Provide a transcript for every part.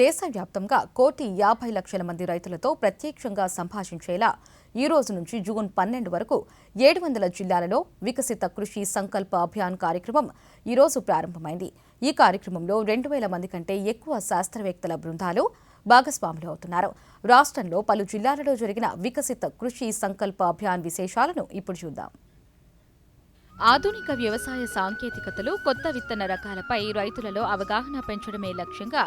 దేశవ్యాప్తంగా కోటి యాభై లక్షల మంది రైతులతో ప్రత్యక్షంగా సంభాషించేలా ఈ రోజు నుంచి జూన్ పన్నెండు వరకు ఏడు వందల జిల్లాలలో వికసిత కృషి సంకల్ప అభియాన్ కార్యక్రమం ఈ రోజు ప్రారంభమైంది. ఈ కార్యక్రమంలో రెండు వేల మంది కంటే ఎక్కువ శాస్త్రవేత్తల బృందాలు భాగస్వాములు అవుతున్నారు. రాష్ట్రంలో పలు జిల్లాలలో జరిగిన వికసిత కృషి సంకల్ప అభియాన్ విశేషాలను ఇప్పుడు చూద్దాం. ఆధునిక వ్యవసాయ సాంకేతికతలు కొత్త విత్తన రకాలపై రైతులలో అవగాహన పెంచడమే లక్ష్యంగా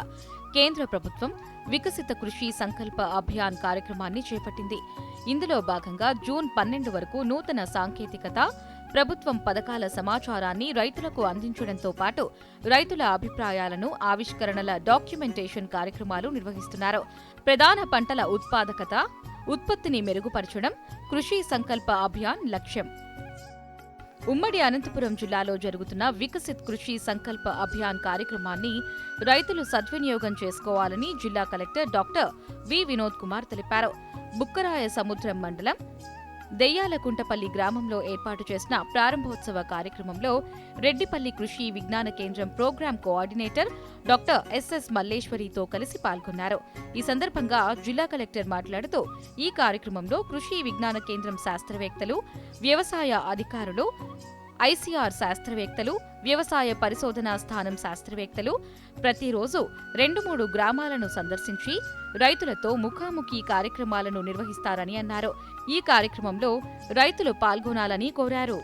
కేంద్ర ప్రభుత్వం వికసిత కృషి సంకల్ప అభియాన్ కార్యక్రమాన్ని చేపట్టింది. ఇందులో భాగంగా జూన్ పన్నెండు వరకు నూతన సాంకేతికత ప్రభుత్వం పథకాల సమాచారాన్ని రైతులకు అందించడంతో పాటు రైతుల అభిప్రాయాలను ఆవిష్కరణల డాక్యుమెంటేషన్ కార్యక్రమాలు నిర్వహిస్తున్నారు. ప్రధాన పంటల ఉత్పాదకత ఉత్పత్తిని మెరుగుపరచడం కృషి సంకల్ప అభియాన్ లక్ష్యం. ఉమ్మడి అనంతపురం జిల్లాలో జరుగుతున్న వికసిత్ కృషి సంకల్ప అభియాన్ కార్యక్రమాన్ని రైతులు సద్వినియోగం చేసుకోవాలని జిల్లా collector doctor V Vinod Kumar తెలిపారు. బుక్కరాయ సముద్రం మండలం దెయ్యాలకుంటపల్లి గ్రామంలో ఏర్పాటు చేసిన ప్రారంభోత్సవ కార్యక్రమంలో Reddipalli Krishi Vignana Kendram program coordinator doctor SS మల్లేశ్వరితో కలిసి పాల్గొన్నారు. ఈ సందర్భంగా జిల్లా కలెక్టర్ మాట్లాడుతూ ఈ కార్యక్రమంలో కృషి విజ్ఞాన కేంద్రం శాస్త్రవేత్తలు వ్యవసాయ అధికారులు ఐసీఆర్ శాస్త్రవేత్తలు వ్యవసాయ పరిశోధనా స్థానం శాస్త్రవేత్తలు. ప్రతిరోజు రెండు మూడు గ్రామాలను సందర్శించి రైతులతో ముఖాముఖి కార్యక్రమాలను నిర్వహిస్తారని అన్నారు. ఈ కార్యక్రమంలో రైతులు పాల్గొనాలని కోరారు.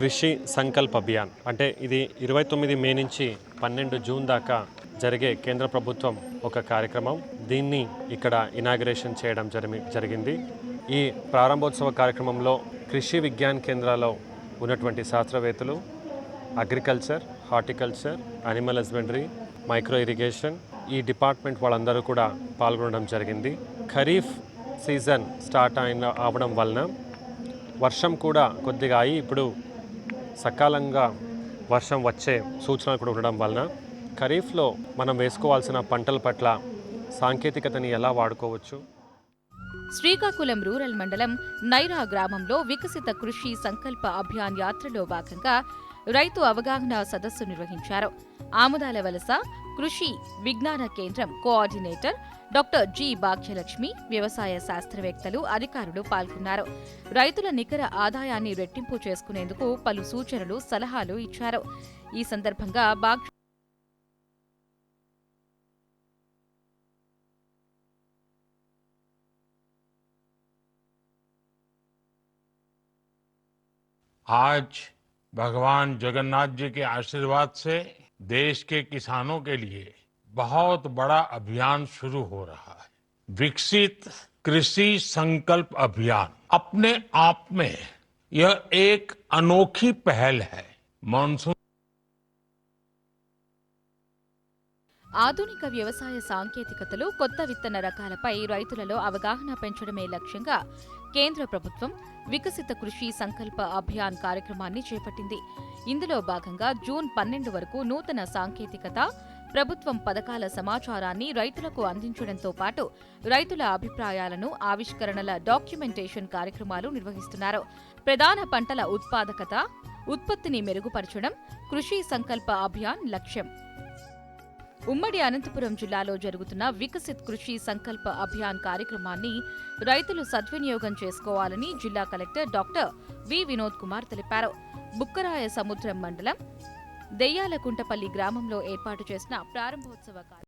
కృషి సంకల్ప్ అభియాన్ అంటే ఇది ఇరవై తొమ్మిది మే నుంచి పన్నెండు జూన్ దాకా జరిగే కేంద్ర ప్రభుత్వం ఒక కార్యక్రమం. దీన్ని ఇక్కడ ఇనాగ్రేషన్ చేయడం జరిమి జరిగింది. ఈ ప్రారంభోత్సవ కార్యక్రమంలో కృషి విజ్ఞాన్ కేంద్రాల్లో ఉన్నటువంటి శాస్త్రవేత్తలు agriculture horticulture animal husbandry micro irrigation ఈ డిపార్ట్మెంట్ వాళ్ళందరూ కూడా పాల్గొనడం జరిగింది. ఖరీఫ్ సీజన్ స్టార్ట్ అయిన అవడం వలన వర్షం కూడా కొద్దిగా అయి ఇప్పుడు సకాలంగా వర్షం వచ్చే సూచనలు కూడా ఉండడం వలన ఖరీఫ్లో మనం వేసుకోవాల్సిన పంటల పట్ల సాంకేతికతని ఎలా వాడుకోవచ్చు శ్రీకాకుళం రూరల్ మండలం నైరా గ్రామంలో వికసిత కృషి సంకల్ప అభియాన్ యాత్రలో భాగంగా రైతు అవగాహన సదస్సు నిర్వహించారు. ఆముదాల వలస కృషి విజ్ఞాన కేంద్రం కోఆర్డినేటర్ డాక్టర్ జి భాగ్యలక్ష్మి వ్యవసాయ శాస్త్రవేత్తలు అధికారులు పాల్గొన్నారు. రైతుల నికర ఆదాయాన్ని రెట్టింపు చేసుకునేందుకు పలు సూచనలు సలహాలు ఇచ్చారు. ఈ సందర్భంగా బాగ్ आज भगवान जगन्नाथ जी के आशीर्वाद से देश के किसानों के लिए बहुत बड़ा अभियान शुरू हो रहा है। विकसित कृषि संकल्प अभियान। अपने आप में यह एक अनोखी पहल है। मानसून ఆధునిక వ్యవసాయ సాంకేతికతలు కొత్త విత్తన రకాలపై రైతులలో అవగాహన పెంచడమే లక్ష్యంగా కేంద్ర ప్రభుత్వం వికసిత కృషి సంకల్ప అభియాన్ కార్యక్రమాన్ని చేపట్టింది. ఇందులో భాగంగా జూన్ పన్నెండు వరకు నూతన సాంకేతికత ప్రభుత్వం పథకాల సమాచారాన్ని రైతులకు అందించడంతో పాటు రైతుల అభిప్రాయాలను ఆవిష్కరణల డాక్యుమెంటేషన్ కార్యక్రమాలు నిర్వహిస్తున్నారు. ప్రధాన పంటల ఉత్పాదకత ఉత్పత్తిని మెరుగుపరచడం కృషి సంకల్ప అభియాన్ లక్ష్యం. ఉమ్మడి అనంతపురం జిల్లాలో జరుగుతున్న వికసిత్ కృషి సంకల్ప అభియాన్ కార్యక్రమాన్ని రైతులు సద్వినియోగం చేసుకోవాలని జిల్లా collector doctor V Vinod Kumar తెలిపారు. బుక్కరాయ సముద్రం మండలం దెయ్యాలకుంటపల్లి గ్రామంలో ఏర్పాటు చేసిన ప్రారంభోత్సవ